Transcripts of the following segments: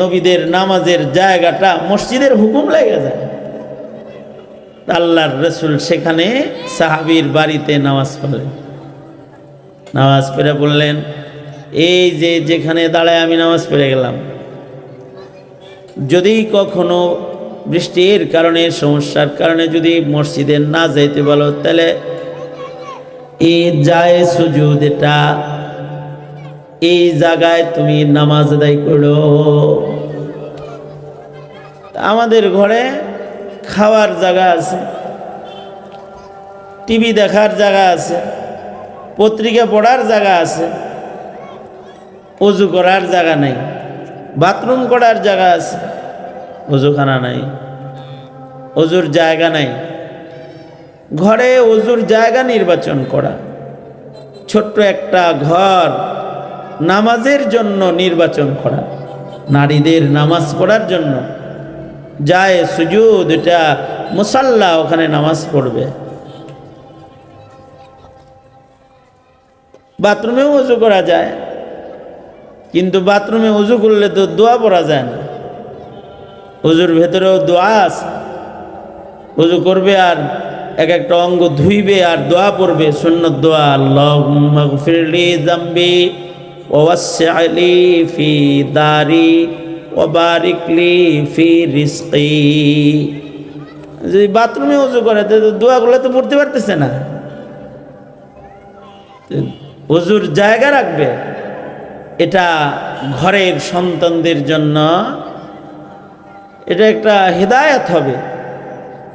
নবীদের নামাজের জায়গাটা মসজিদের হুকুম লেগে যায়। আল্লাহর রসুল সেখানে সাহাবির বাড়িতে নামাজ পড়লেন। নামাজ পড়ে বললেন, এই যে যেখানে দাঁড়ায় আমি নামাজ পড়ে গেলাম। যদি কখনো বৃষ্টির কারণে, সমস্যার কারণে যদি মসজিদে না যাইতে বলো, তাহলে এই যায় সুজুদ এটা এই জায়গায় তুমি নামাজ আদায় করো। আমাদের ঘরে খাওয়ার জায়গা আছে, টিভি দেখার জায়গা আছে, পত্রিকা পড়ার জায়গা আছে, অজু করার জায়গা নাই, বাথরুম করার জায়গা আছে, অজুখানা নাই, অজুর জায়গা নাই। ঘরে অজুর জায়গা নির্বাচন করা, ছোট্ট একটা ঘর নামাজের জন্য নির্বাচন করা, নারীদের নামাজ পড়ার জন্য। যায় সুজুদ, এটা মুসাল্লা ওখানে নামাজ পড়বে। বাথরুমেও উজু করা যায়, কিন্তু বাথরুমে উজু করলে তো দোয়া পড়া যায় না। উজুর ভেতরেও দোয়া আছে। উজু করবে আর এক একটা অঙ্গ ধুইবে আর দোয়া পড়বে, সুন্নত দোয়া আল্লাহ ফিরলি জাম্বি ওয়াসলি ফি দারি ওবারিকলি ফি রিস্কি যদি বাথরুমে উজু করে দোয়াগুলো তো পড়তে পারতেছে না। অজুর জায়গা রাখবে। এটা ঘরের সন্তানদের জন্য এটা একটা হেদায়ত হবে।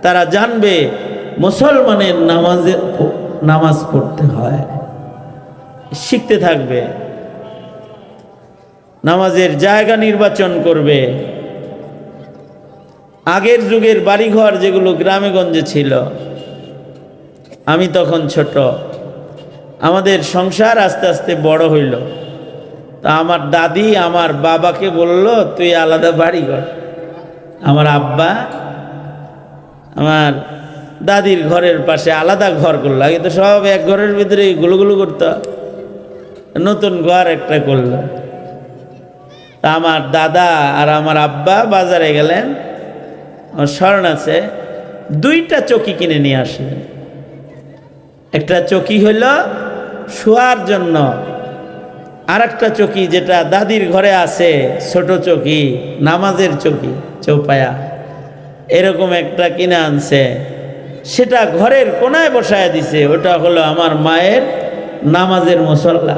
তারা জানবে মুসলমানের নামাজে নামাজ পড়তে হয়। শিখতে থাকবে। নামাজের জায়গা নির্বাচন করবে। আগের যুগের বাড়িঘর যেগুলো গ্রামে গঞ্জে ছিল, আমি তখন ছোট। আমাদের সংসার আস্তে আস্তে বড় হইল। তা আমার দাদি আমার বাবাকে বলল, তুই আলাদা বাড়িঘর। আমার আব্বা আমার দাদির ঘরের পাশে আলাদা ঘর করল আগে তো সব এক ঘরের ভিতরে গুলোগুলো করতো। নতুন ঘর একটা করল। তা আমার দাদা আর আমার আব্বা বাজারে গেলেন আমার স্মরণ আছে, দুইটা চকি কিনে নিয়ে আসলেন। একটা চকি হইল শোয়ার জন্য আর একটা চকি যেটা দাদির ঘরে আছে, ছোট চকি, নামাজের চকি, চৌপায়া, এরকম একটা কিনে আনছে। সেটা ঘরের কোনায় বসায় দিছে, ওটা হলো আমার মায়ের নামাজের মুসল্লা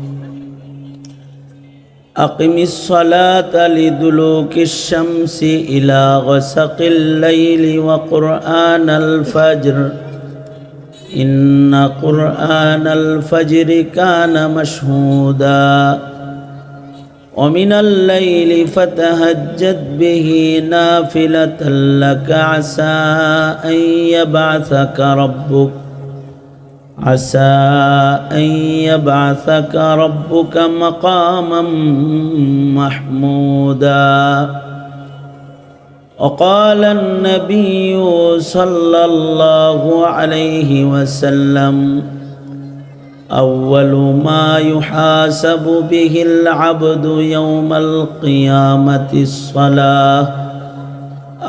أقم الصلاة لدلوك الشمس إلى غسق الليل وقرآن الفجر. إن قرآن الفجر كان مشهودا. ومن الليل فتهجد به نافلة لك عسى أن يبعثك ربك. عسى أن يبعثك ربك مقاما محمودا. وقال النبي صلى الله عليه وسلم أول ما يحاسب به العبد يوم القيامة الصلاة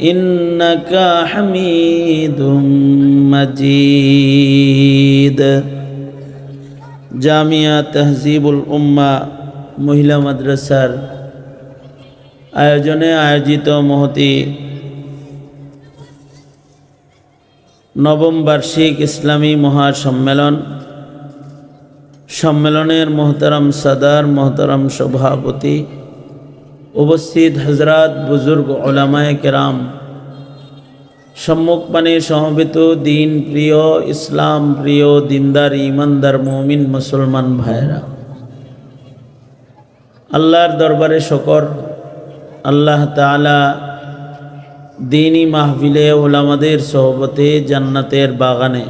ইন্নাকা হামিদুম মাজিদ। জামিয়া তহজিবুল উম্মা মহিলা মাদ্রাসার আয়োজনে আয়োজিত মহতি নবম বার্ষিক ইসলামী মহাসম্মেলন। সম্মেলনের মহতারাম সাদার মহতারাম সভাপতি উপস্থিত হজরত বুজুর্গ ওলামায় কেরাম সম্মুখপানে সমবেত দিন প্রিয় ইসলাম প্রিয় দিনদার ইমানদার মমিন মুসলমান ভাইরা আল্লাহর দরবারে শকর, আল্লাহ তালা দিনই মাহফিলে ওলামাদের সহবতে জান্নাতের বাগানে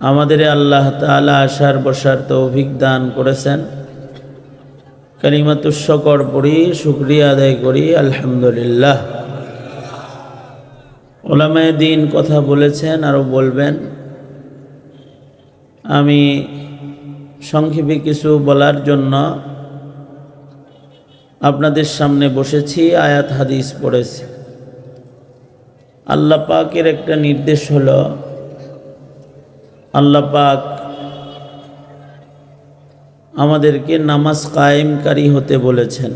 আমাদের আল্লাহ তালা আসার বসার তৌফিক দান করেছেন। কারিমাতুর শকর পড়ি, শুক্রিয়া আদায় করি, আলহামদুলিল্লাহ। ওলামায় দিন কথা বলেছেন, আরও বলবেন। আমি সংক্ষেপে কিছু বলার জন্য আপনাদের সামনে বসেছি, আয়াত, হাদিস পড়েছি। আল্লাহ পাকের একটা নির্দেশ হলো, আল্লাহ পাক আমাদেরকে নামাজ কায়েমকারী হতে বলেছেন।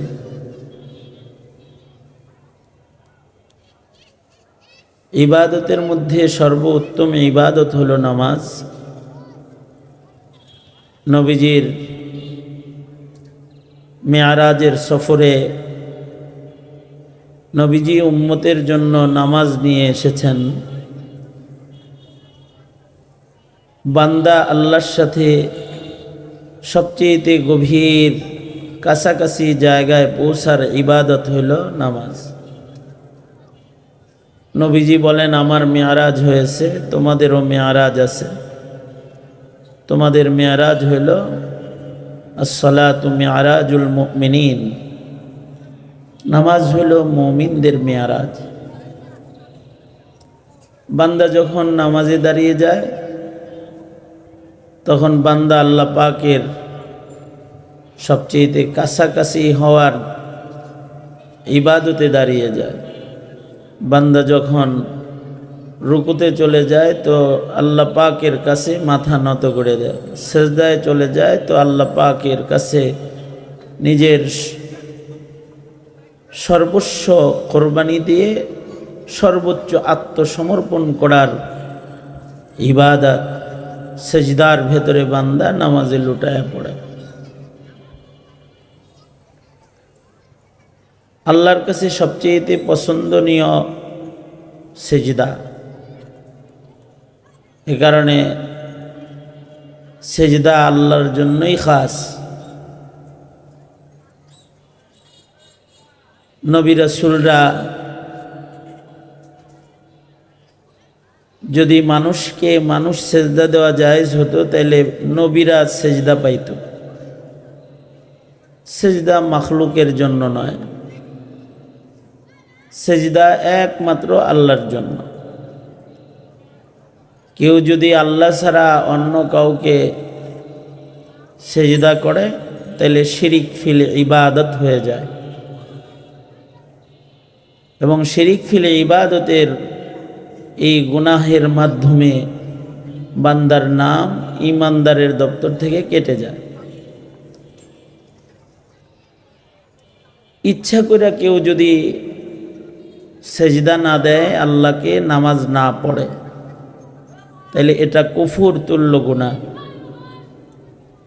ইবাদতের মধ্যে সর্বোত্তম ইবাদত হলো নামাজ। নবীজির মেয়ারাজের সফরে নবীজি উম্মতের জন্য নামাজ নিয়ে এসেছেন। বান্দা আল্লাহর সাথে সবচেয়েতে গভীর, কাছাকাছি জায়গায় পৌঁছার ইবাদত হইল নামাজ। নবীজি বলেন, আমার মেয়ারাজ হয়েছে, তোমাদেরও মেয়ারাজ আছে। তোমাদের মেয়ারাজ হইল আসলাত মেয়ারাজুল মিনীন নামাজ হইল মমিনদের মেয়ারাজ। বান্দা যখন নামাজে দাঁড়িয়ে যায় তখন বান্দা আল্লাহ পাকের সবচেয়েতে কাছাকাছি হওয়ার ইবাদতে দাঁড়িয়ে যায়। বান্দা যখন রুকুতে চলে যায় তো আল্লাহ পাকের কাছে মাথা নত করে দেয়। সেজদায় চলে যায় তো আল্লাহ পাকের কাছে নিজের সর্বস্ব কোরবানি দিয়ে সর্বোচ্চ আত্মসমর্পণ করার ইবাদত সেজদার ভেতরে বান্দা নামাজে লুটায় পড়ে। আল্লাহর কাছে সবচেয়েতে পছন্দনীয় সেজদা। এ কারণে সেজদা আল্লাহর জন্যই খাস। নবী রাসুলরা যদি মানুষকে মানুষ সেজদা দেওয়া যায় হতো, তাহলে নবীরা সেজদা পাইত। সেজদা মখলুকের জন্য নয়। সেজদা একমাত্র আল্লাহর জন্য। কেউ যদি আল্লাহ ছাড়া অন্য কাউকে সেজদা করে, তাহলে শিরিক ফিল ইবাদত হয়ে যায়। এবং শিরিক ফিলে ইবাদতের এই গুনাহের মাধ্যমে বান্দার নাম ইমানদারের দপ্তর থেকে কেটে যায়। ইচ্ছা করে কেউ যদি সেজদা না দেয়, আল্লাহকে নামাজ না পড়ে, তাহলে এটা কুফুর তুল্য গুণা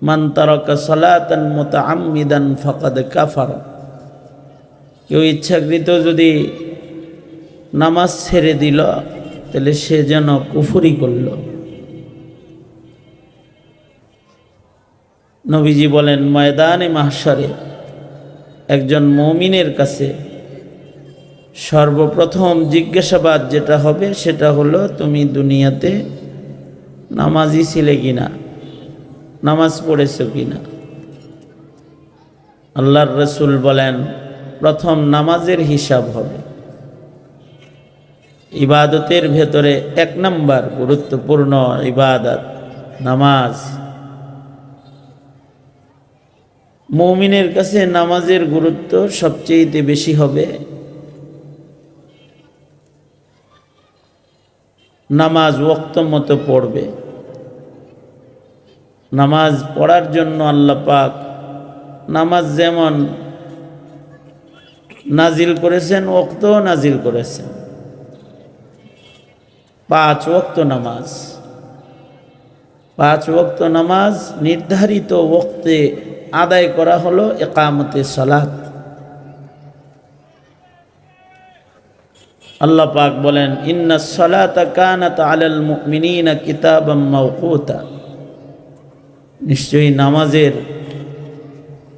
মান তারকা সলাতান মতো আমিদান ফকাদ কাফার। কেউ ইচ্ছাকৃত যদি নামাজ ছেড়ে দিল তাহলে সে যেন কুফুরি করল। নবীজি বলেন, ময়দানে মাহসারে একজন মমিনের কাছে সর্বপ্রথম জিজ্ঞাসাবাদ যেটা হবে সেটা হলো, তুমি দুনিয়াতে নামাজি ছিলে কিনা? নামাজ পড়েছ কিনা? আল্লাহর রসুল বলেন, প্রথম নামাজের হিসাব হবে। ইবাদতের ভেতরে এক নম্বর গুরুত্বপূর্ণ ইবাদত, নামাজ। মৌমিনের কাছে নামাজের গুরুত্ব সবচেয়ে বেশি হবে। নামাজ ওক্ত মতো পড়বে। নামাজ পড়ার জন্য আল্লাহ পাক নামাজ যেমন নাজিল করেছেন ওক্ত নাজিল করেছেন। পাঁচ ওক্ত নামাজ। পাঁচ ওক্ত নামাজ নির্ধারিত ওক্তে আদায় করা হলো একামতে সালাত। আল্লাহ পাক বলেন, ইন্না সালাতা কানাত আলাল মুমিনিনা কিতাবাম মাওকুতা। নিশ্চয়ই নামাজের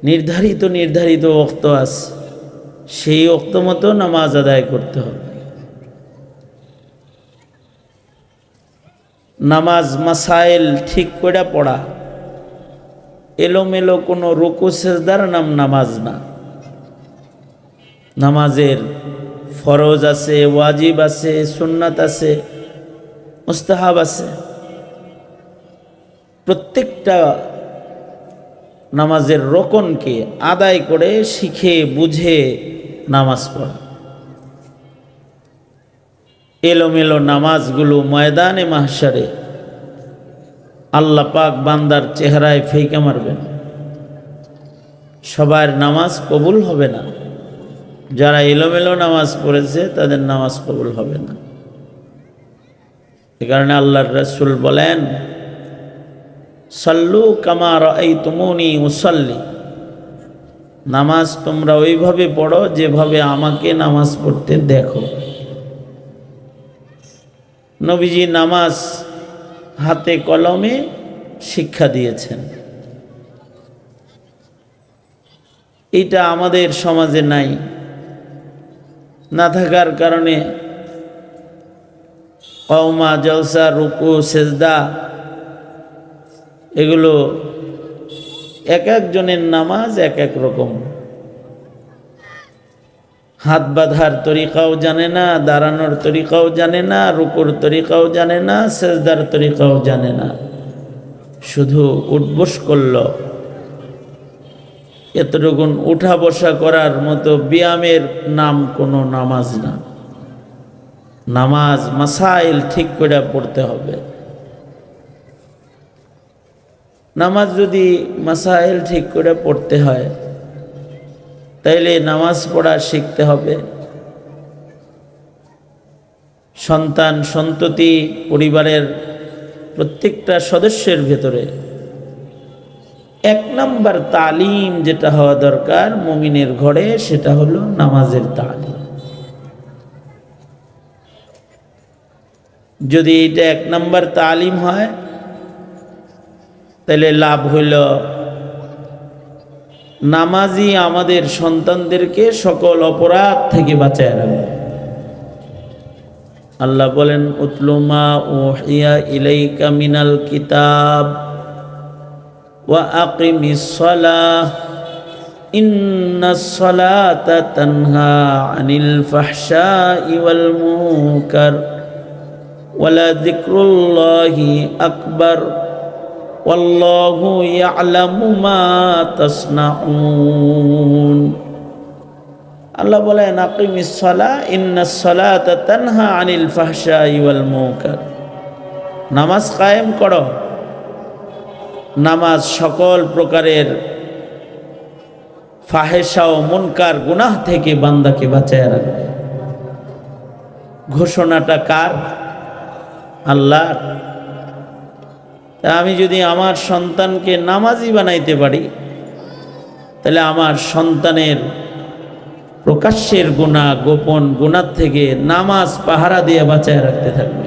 নির্ধারিত নির্ধারিত ওক্ত আছে। সেই ওক্ত মতো নামাজ আদায় করতে হবে। নামাজ মাসাইল ঠিক করে পড়া। এলোমেলো কোনো রুকু সেজদার নাম নামাজ না। নামাজের ফরজ আছে, ওয়াজিব আছে, সুন্নাত আছে, মুস্তাহাব আছে। প্রত্যেকটা নামাজের রোকনকে আদায় করে শিখে, বুঝে নামাজ পড়া। এলোমেলো নামাজগুলো ময়দানে মাহসারে আল্লাহ পাক বান্দার চেহারায় ফেঁকে মারবেন। সবার নামাজ কবুল হবে না। যারা এলোমেলো নামাজ পড়েছে, তাদের নামাজ কবুল হবে না। এ কারণে আল্লাহর রসুল বলেন, সল্লু কামার এই তুমনি মুসল্লি নামাজ তোমরা ওইভাবে পড়ো যেভাবে আমাকে নামাজ পড়তে দেখো। নবীজি নামাজ হাতে কলমে শিক্ষা দিয়েছেন। এটা আমাদের সমাজে নাই। না থাকার কারণে কওমা জলসা, রুকু, সেজদা এগুলো এক একজনের নামাজ এক এক রকম। হাত বাঁধার তরিকাও জানে না, দাঁড়ানোর তরিকাও জানে না, রুকুর তরিকাও জানে না, সেজদার তরিকাও জানে না। শুধু উঠবোস করল। এতটুকুন উঠা বসা করার মতো ব্যায়ামের নাম কোনো নামাজ না। নামাজ, মাসাইল ঠিক করে পড়তে হবে। নামাজ যদি মাসাইল ঠিক করে পড়তে হয় তাইলে নামাজ পড়া শিখতে হবে। সন্তান, সন্ততি, পরিবারের প্রত্যেকটা সদস্যের ভেতরে এক নাম্বার তালিম যেটা হওয়া দরকার মুমিনের ঘরে, সেটা হলো নামাজের তালিম। যদি এটা এক নাম্বার তালিম হয় তাহলে লাভ হইল নামাজি আমাদের সন্তানদেরকে সকল অপরাধ থেকে বাঁচায় রাখবে। আল্লাহ বলেন উতলুমা ও হিয়া ইলাইকা মিনাল কিতাব ওয়া আকিমিস সালাহ। ইন্নাস সালাতা তানহা আনিল ফাহশাই ওয়াল মুনকার। ওয়ালা যিকরুল্লাহি আকবার। ওয়াল্লাহু ইয়ালামু মা তাসনাউন। আল্লাহ বলেন আকিমিস সালা ইন্নাস সালাতা তানহা আনিল ফাহশাই ওয়াল মুনকার। নামাজ কায়েম করো। নামাজ সকল প্রকারের ফাহেসা ও মুনকার গুনাহ থেকে বান্দাকে বাঁচায় রাখবে। ঘোষণাটা কার? আল্লাহ তা আমি যদি আমার সন্তানকে নামাজি বানাইতে পারি, তাহলে আমার সন্তানের প্রকাশ্যের গুণা, গোপন গুণার থেকে নামাজ পাহারা দিয়ে বাঁচায় রাখতে থাকবে।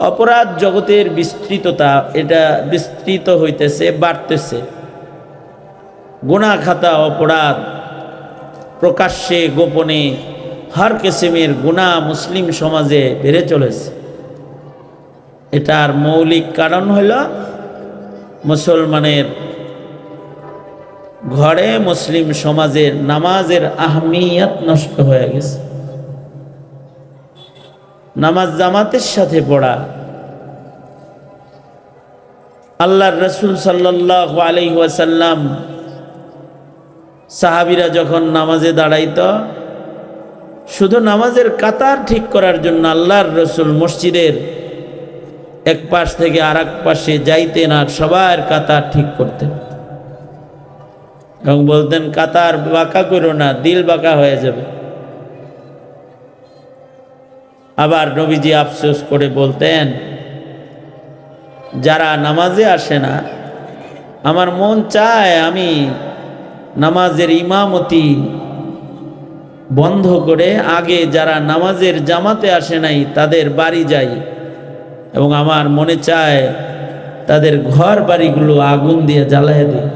অপরাধ জগতের বিস্তৃততা, এটা বিস্তৃত হইতেছে, বাড়তেছে। গুণা খাতা অপরাধ, প্রকাশ্যে, গোপনে, হর কিসিমের গুণা মুসলিম সমাজে বেড়ে চলেছে। এটার মৌলিক কারণ হল মুসলমানের ঘরে মুসলিম সমাজের নামাজের আহমিয়ত নষ্ট হয়ে গেছে। নামাজ জামাতের সাথে পড়া। আল্লাহর রসুল সাল্লাহ আলহি সাহাবিরা যখন নামাজে দাঁড়াইত, শুধু নামাজের কাতার ঠিক করার জন্য আল্লাহর রসুল মসজিদের এক পাশ থেকে আর পাশে যাইতেন আর সবার কাতার ঠিক করতেন। এবং বলতেন, কাতার বাঁকা করো না, দিল বাঁকা হয়ে যাবে। আবার নবীজি আফসোস করে বলতেন, যারা নামাজে আসে না, আমার মন চায় আমি নামাজের ইমামতি বন্ধ করে আগে যারা নামাজের জামাতে আসে নাই, তাদের বাড়ি যাই। এবং আমার মনে চায় তাদের ঘর বাড়িগুলো আগুন দিয়ে জ্বালায় দিই।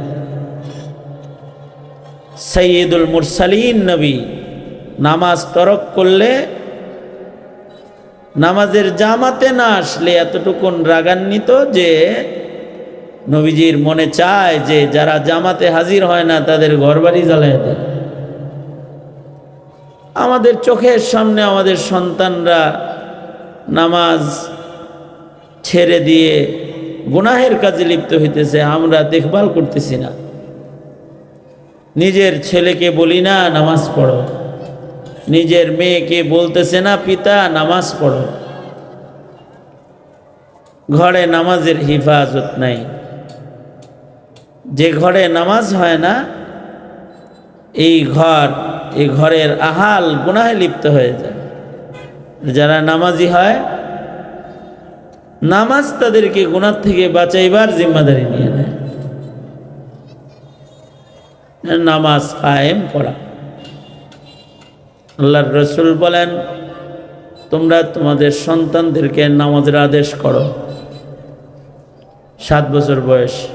সৈয়দুল মুরসালিন নবী নামাজ তরক করলে, নামাজের জামাতে না আসলে এতটুকুন রাগান্বিত যে নবীজির মনে চায় যে যারা জামাতে হাজির হয় না তাদের ঘর বাড়ি জ্বালায় দেয়। আমাদের চোখের সামনে আমাদের সন্তানরা নামাজ ছেড়ে দিয়ে গুনাহের কাজে লিপ্ত হইতেছে, আমরা দেখভাল করতেছি না। নিজের ছেলেকে বলি না, নামাজ পড়ো। নিজের মেয়েকে বলতেছে না, পিতা, নামাজ পড়ো। ঘরে নামাজের হিফাজত নাই। যে ঘরে নামাজ হয় না, এই ঘর, এই ঘরের আহাল গুনাহে লিপ্ত হয়ে যায়। যারা নামাজি হয় নামাজ তাদেরকে গুণার থেকে বাঁচাইবার জিম্মাদারি নিয়ে নেয়। নামাজ কায়েম করা। আল্লাহর রসুল বলেন, তোমরা তোমাদের সন্তানদেরকে নামাজের আদেশ করো। সাত বছর বয়স।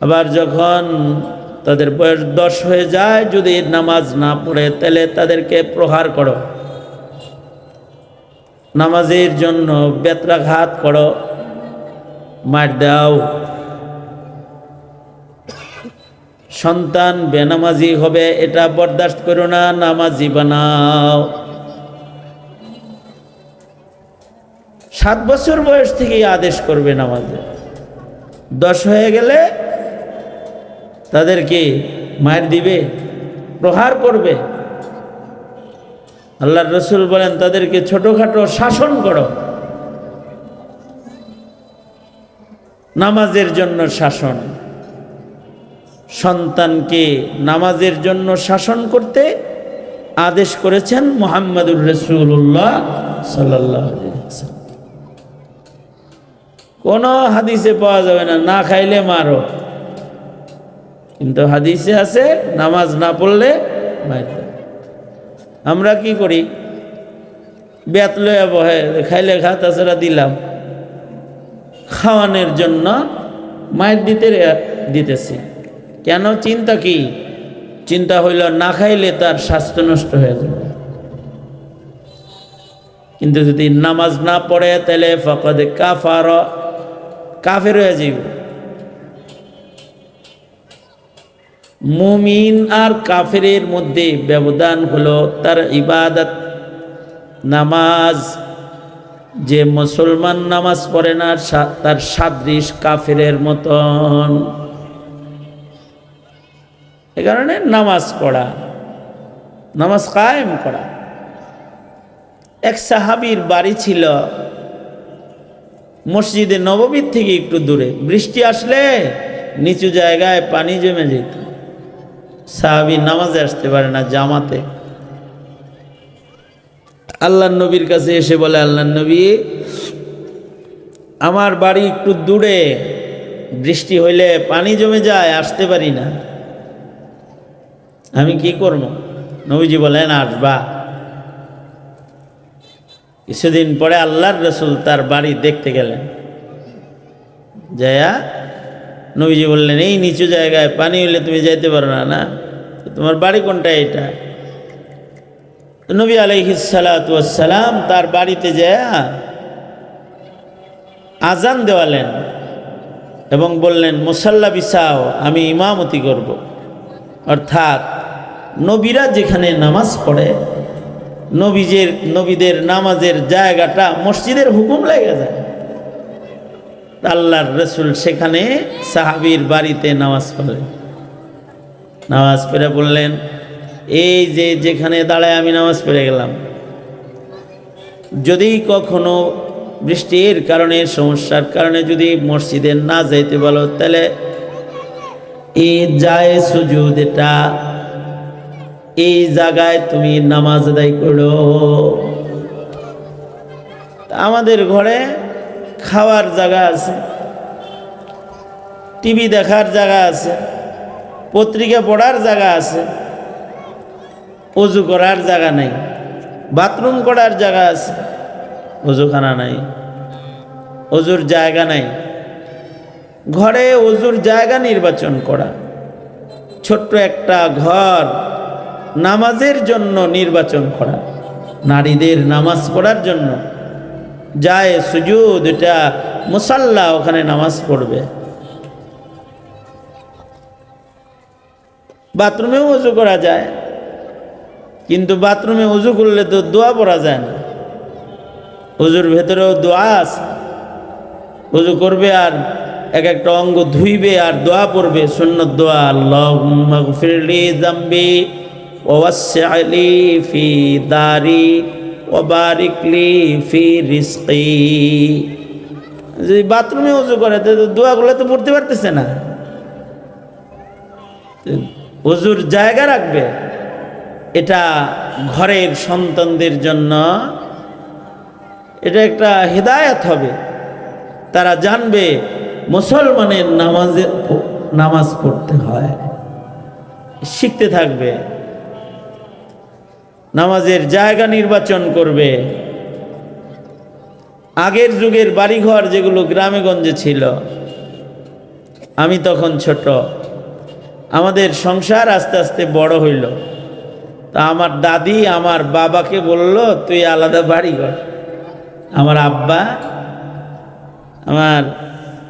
আবার যখন তাদের বয়স দশ হয়ে যায়, যদি নামাজ না পড়ে, তাহলে তাদেরকে প্রহার করো। নামাজের জন্য বেত্রাঘাত করো, মার দাও। সন্তান বেনামাজি হবে, এটা বরদাস্ত করো না, নামাজি বানাও। সাত বছর বয়স থেকেই আদেশ করবে নামাজে। দশ হয়ে গেলে তাদেরকে মায়ের দিবে, প্রহার করবে। আল্লাহর রসুল বলেন, তাদেরকে ছোটখাটো শাসন করো। নামাজের জন্য শাসন। সন্তানকে নামাজের জন্য শাসন করতে আদেশ করেছেন মোহাম্মদুর রসুল্লাহ সাল্লাহ কোনো হাদিসে পাওয়া যাবে না না খাইলে মারো। কিন্তু হাদিসে আছে, নামাজ না পড়লে মারতে আমরা কি করি? বেত লয়ে বহে, খাইলে খা তাছাড়া দিলাম। খাওয়ানোর জন্য মায়ের দিতে দিতেছি। কেন? চিন্তা কি? চিন্তা হইল না খাইলে তার স্বাস্থ্য নষ্ট হয়ে যাবে। কিন্তু যদি নামাজ না পড়ে, তাহলে ফকদে কাফার, কাফের হয়ে যাইব। মুমিন আর কাফেরের মধ্যে ব্যবধান হলো তার ইবাদত, নামাজ। যে মুসলমান নামাজ পড়ে না তার সাদৃশ কাফেরের মতন। এ কারণে নামাজ পড়া, নামাজ কায়েম করা। এক সাহাবির বাড়ি ছিল মসজিদে নবমীর থেকে একটু দূরে। বৃষ্টি আসলে নিচু জায়গায় পানি জমে যেত। সাহাবি নামাজে আসতে পারে না জামাতে। আল্লাহ নবীর কাছে এসে বলে আল্লাহ নবী, আমার বাড়ি একটু দূরে, বৃষ্টি হইলে পানি জমে যায়, আসতে পারি না। আমি কি করব? নবীজি বলেন, আসবা। কিছুদিন পরে আল্লাহর রসুল তার বাড়ি দেখতে গেলেন। যায়া নবীজি বললেন, এই নিচু জায়গায় পানি হইলে তুমি যাইতে পারো না না? তোমার বাড়ি কোনটা এটা? নবী আলহিসালাম তার বাড়িতে যায় আজান দেওয়ালেন এবং বললেন, মুসাল্লা বিসাও আমি ইমামতি করব। অর্থাৎ নবীরা যেখানে নামাজ পড়ে, নবীজের, নবীদের নামাজের জায়গাটা মসজিদের হুকুম লেগে যায়। আল্লাহর রসুল সেখানে সাহাবির বাড়িতে নামাজ পড়লেন নামাজ পড়ে বললেন, এই যে যেখানে দাঁড়ায় আমি নামাজ পড়ে গেলাম। যদি কখনো বৃষ্টির কারণে, সমস্যার কারণে যদি মসজিদে না যাইতে বলো, তাহলে এই যায় সুজুদ এটা এই জায়গায় তুমি নামাজ আদায় করো। আমাদের ঘরে খাওয়ার জায়গা আছে, টিভি দেখার জায়গা আছে, পত্রিকা পড়ার জায়গা আছে, অজু করার জায়গা নাই, বাথরুম করার জায়গা আছে, অজুখানা নাই, অজুর জায়গা নাই। ঘরে অজুর জায়গা নির্বাচন করা, ছোট্ট একটা ঘর, নামাজের জন্য নির্বাচন করা, নারীদের নামাজ পড়ার জন্য যায় সুজুদ, এটা মুসাল্লা ওখানে নামাজ পড়বে। বাথরুমেও উজু করা যায়, কিন্তু বাথরুমে উজু করলে তো দোয়া পড়া যায় না। উজুর ভেতরেও দোয়া আছে। উজু করবে আর এক একটা অঙ্গ ধুইবে আর দোয়া পড়বে, সুন্নত দোয়া আল্লাহ ফিরলি জাম্বি ওয়াসলি ফি দারি ওবারিকলি ফি রিস্কি। যদি বাথরুমে উজু করে, তো দোয়াগুলো তো পড়তে পারতেছে না। অজুর জায়গা রাখবে, এটা ঘরের সন্তানদের জন্য, এটা একটা হেদায়ত হবে। তারা জানবে মুসলমানের নামাজে নামাজ পড়তে হয়, শিখতে থাকবে। নামাজের জায়গা নির্বাচন করবে। আগের যুগের বাড়িঘর যেগুলো গ্রামেগঞ্জে ছিল, আমি তখন ছোট। আমাদের সংসার আস্তে আস্তে বড় হইল। তা আমার দাদি আমার বাবাকে বলল, তুই আলাদা বাড়ি কর আমার আব্বা আমার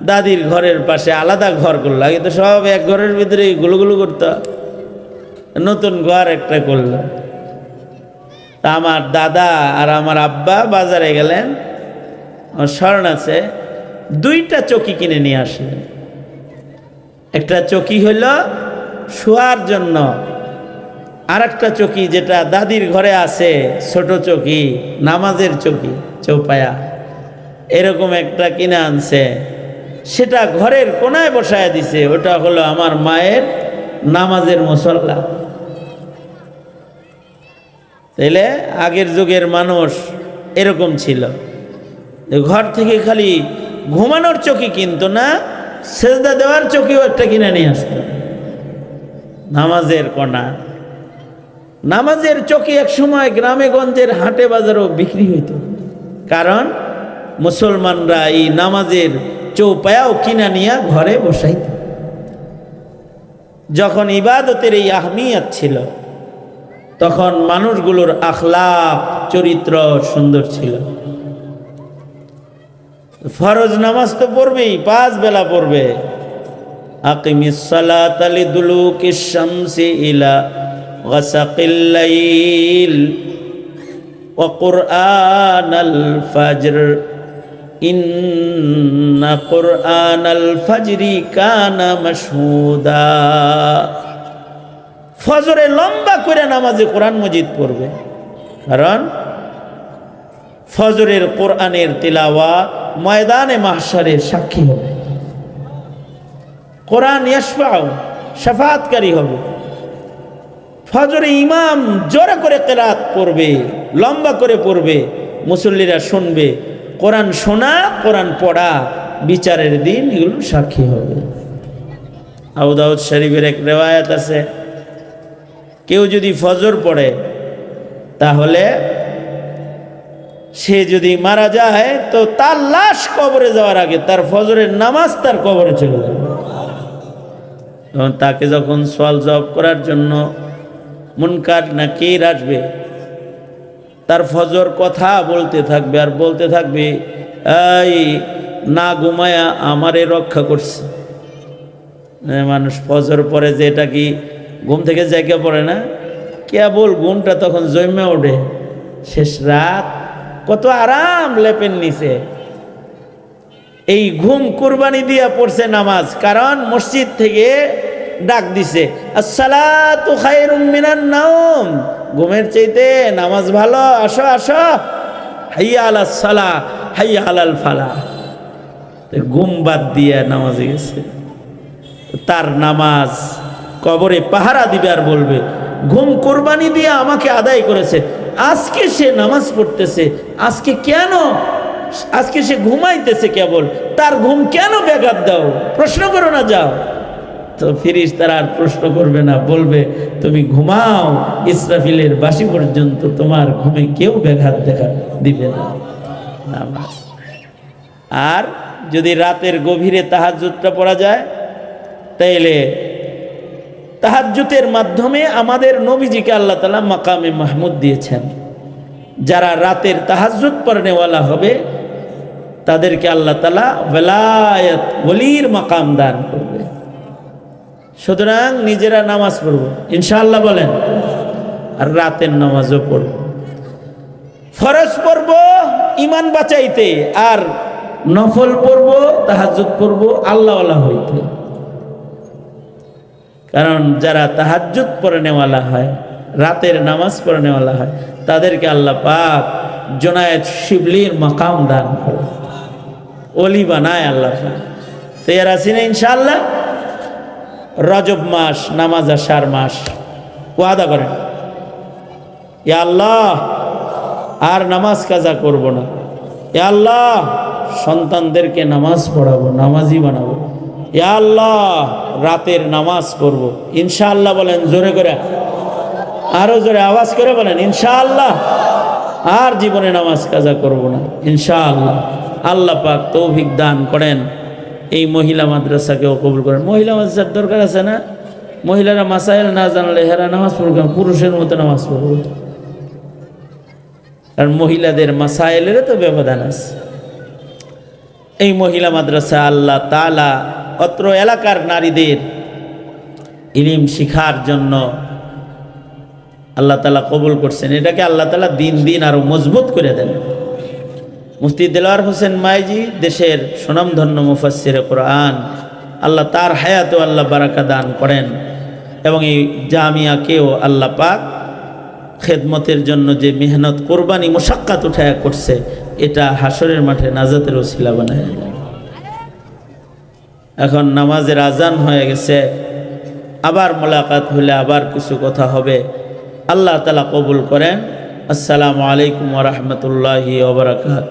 দাদির ঘরের পাশে আলাদা ঘর করল। আগে তো সব এক ঘরের ভিতরে গুলোগুলো করতো। নতুন ঘর একটা করল। তা আমার দাদা আর আমার আব্বা বাজারে গেলেন, আমার স্মরণ আছে, দুইটা চকি কিনে নিয়ে আসলেন। একটা চকি হইল শোয়ার জন্য আর একটা চকি যেটা দাদির ঘরে আছে, ছোট চকি, নামাজের চকি, চৌপায়া, এরকম একটা কিনে আনছে। সেটা ঘরের কোনায় বসায় দিছে, ওটা হলো আমার মায়ের নামাজের মশল্লা তাইলে আগের যুগের মানুষ এরকম ছিল। ঘর থেকে খালি ঘুমানোর চকি কিনতো না, সেজদা দেওয়ার চকিও একটা কিনে নিয়ে আসতো। নামাজের কণা। নামাজের চকি এক সময় গ্রামে গঞ্জের হাটে বাজারও বিক্রি হইত। কারণ মুসলমানরা এই নামাজের চৌপায়াও কিনা নিয়ে ঘরে বসাইত। যখন ইবাদতের এই আহমিয়াত ছিল তখন মানুষগুলোর আখলাপ, চরিত্র সুন্দর ছিল। ফরজ নামাজ তো পড়বেই, পাঁচ বেলা পড়বে। ইন্না মাশহুদা। ফজরে লম্বা করে নামাজে কোরআন মজিদ পড়বে। কারণ ফজরের কোরআনের তিলাওয়া ময়দানে মাহসারের সাক্ষী হবে। কোরআন ইয়াসফাও সাফাতকারী হবে। ফজরে ইমাম জোরে করে কেরাত পড়বে, লম্বা করে পড়বে, মুসল্লিরা শুনবে, কোরআন শোনা, কোরআন পড়া, বিচারের দিন এগুলো সাক্ষী হবে। আউদাউদ শরীফের এক রেওয়ায়াত আছে কেউ যদি ফজর পড়ে, তাহলে সে যদি মারা যায়, তো তার লাশ কবরে যাওয়ার আগে তার ফজরের নামাজ তার কবরে চলে যাবে। এবং তাকে যখন সোয়াল জব করার জন্য মুনকার না কে আসবে, তার ফজর কথা বলতে থাকবে আর বলতে থাকবে, এই, না ঘুমায়া আমারে রক্ষা করছে। মানুষ ফজর পরে যে এটা কি ঘুম থেকে জায়গা পড়ে না? কেবল ঘুমটা তখন জমে ওঠে। শেষ রাত কত আরাম লেপেন নিচে। এই ঘুম কুরবানি দিয়া পড়ছে নামাজ, কারণ মসজিদ থেকে ডাক দিছে নাওম। ঘুমের চাইতে নামাজ ভালো, আসো আসো। সালা আলাল ফালা ঘুম বাদ দিয়ে নামাজে গেছে। তার নামাজ কবরে পাহারা দিবে আর বলবে, ঘুম কোরবানি দিয়ে আমাকে আদায় করেছে। আজকে সে নামাজ পড়তেছে। আজকে কেন? আজকে সে ঘুমাইতেছে কেবল। তার ঘুম কেন ব্যাঘাত দাও? প্রশ্ন করো না, যাও। তো ফিরিস তারা আর প্রশ্ন করবে না, বলবে, তুমি ঘুমাও, ইসরাফিলের বাসি পর্যন্ত তোমার ঘুমে কেউ ব্যাঘাত দেখা দিবে না। নামাজ। আর যদি রাতের গভীরে তাহাজুদটা পড়া যায়, তাইলে তাহাজ্জুতের মাধ্যমে আমাদের নবীজিকে আল্লাহ তালা মাকামে মাহমুদ দিয়েছেন। যারা রাতের তাহাজ্জুদ পড়নেওয়ালা হবে, তাদেরকে আল্লাহ তালা বেলায়ত ওলির মাকাম দান করবে। সুতরাং নিজেরা নামাজ পড়ব। ইনশাআল্লাহ বলেন, আর রাতের নামাজও পড়ব। ফরজ পড়ব ইমান বাঁচাইতে, আর নফল পড়ব, তাহাজ্জুদ পড়ব আল্লাহওয়ালা হইতে। কারণ যারা তাহাজ্জুদ পড়ে নেওয়ালা হয়, রাতের নামাজ পড়ে নেওয়ালা হয়, তাদেরকে আল্লাহ পাক জোনায়েত শিবলির মাকাম দান করে। অলি বানায় আল্লাহ তৈয়ার আছি না ইনশাআল্লাহ? রজব মাস, নামাজ আসার মাস। ওয়াদা করেন। ইয়া আল্লাহ, আর নামাজ কাজা করব না। ইয়া আল্লাহ, সন্তানদেরকে নামাজ পড়াবো নামাজি বানাবো। আল্লাহ, রাতের নামাজ পড়ব। ইনশাআল্লাহ বলেন, জোরে করে। আরও জোরে আওয়াজ করে বলেন, ইনশাআল্লাহ। আর জীবনে নামাজ কাজা করব না, ইনশাআল্লাহ। আল্লাহ পাক তৌফিক দান করেন। এই মহিলা মাদ্রাসাকেও কবুল করেন। মহিলা মাদ্রাসার দরকার আছে না? মহিলারা মাসাইল না জানলে হেরা নামাজ পড়বে পুরুষের মতো নামাজ পড়বে। কারণ মহিলাদের মাসাইলের তো ব্যবধান আছে। এই মহিলা মাদ্রাসা আল্লাহ তালা অত্র এলাকার নারীদের ইলিম শিখার জন্য আল্লাহ তালা কবুল করছেন এটাকে আল্লাহ তালা দিন দিন আরও মজবুত করে দেন মুফতি দেলোয়ার হোসেন মাইজি দেশের সুনামধন্য মুফাসির কোরআন, আল্লাহ তার হায়াতেও আল্লাহ বারাকা দান করেন এবং এই জামিয়াকেও আল্লাহ পাক খেদমতের জন্য যে মেহনত, কোরবানি, মোশাক্কাত উঠায়া করছে, এটা হাসরের মাঠে নাজাতের ওসিলা বানায়। এখন নামাজের আজান হয়ে গেছে, আবার মোলাকাত হলে আবার কিছু কথা হবে। আল্লাহ তালা কবুল করেন। আসসালামু আলাইকুম রহমতুল্লাহি ওবরাকাত